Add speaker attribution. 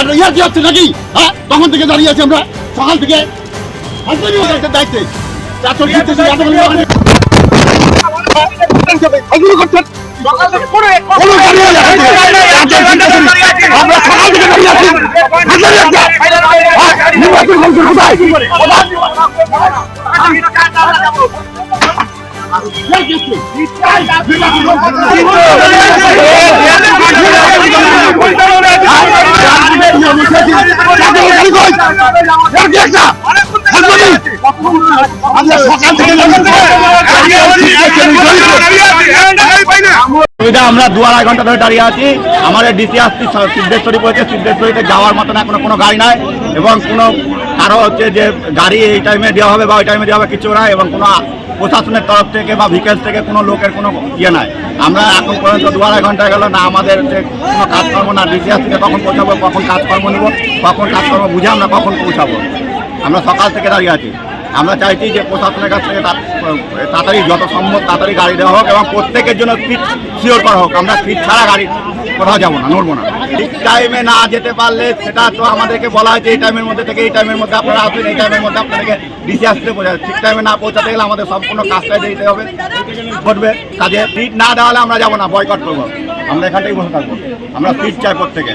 Speaker 1: একটা ইয়ার কি হচ্ছে নাকি? হ্যাঁ তখন থেকে দাঁড়িয়ে আছি আমরা। সকাল থেকে। দায়িত্বে। আমরা সকাল থেকে দাঁড়িয়ে আছি। কোথায়? কি হচ্ছে?
Speaker 2: আমরা দু আড়াই ঘণ্টা ধরে দাঁড়িয়ে আছি। আমাদের ডিসি আসছি সিদ্ধেশ্বরী পড়েছে, সিদ্ধেশ্বরীতে যাওয়ার মতন এখনও কোনো গাড়ি নাই এবং কোনো কারও হচ্ছে যে গাড়ি এই টাইমে দেওয়া হবে বা ওই টাইমে দেওয়া হবে কিছু নাই এবং কোনো প্রশাসনের তরফ থেকে বা ভিকেলস থেকে কোনো লোকের কোনো ইয়ে নাই। আমরা এখন পর্যন্ত দু আড়াই ঘণ্টা গেল, না আমাদের কোনো কাজকর্ম না ডিসি আসছে, কখন পৌঁছাবো, কখন কাজকর্ম নিব, কখন কাজকর্ম বুঝে আমরা কখন পৌঁছাবো। আমরা সকাল থেকে দাঁড়িয়ে আছি। আমরা চাইছি যে প্রশাসনের কাছ থেকে তাড়াতাড়ি যত সম্ভব তাড়াতাড়ি গাড়ি দেওয়া হোক এবং প্রত্যেকের জন্য সিট শিওর করা হোক। আমরা সিট ছাড়া গাড়ি কোথাও যাব না, নড়বো না। ঠিক টাইমে না যেতে পারলে সেটা তো আমাদেরকে বলা হয়েছে, এই টাইমের মধ্যে থেকে এই টাইমের মধ্যে আপনারা আসবেন, এই টাইমের মধ্যে আপনাদেরকে ডিসি আসতে বোঝা ঠিক টাইমে না পৌঁছাতে গেলে আমাদের সম্পূর্ণ কাজটাই দিতে হবে। ঘটবে কাজে। সিট না দেওয়ালে আমরা যাব না বয়কট করব। আমরা এখানটাই বসে থাকব। আমরা সিট চাই প্রত্যেকে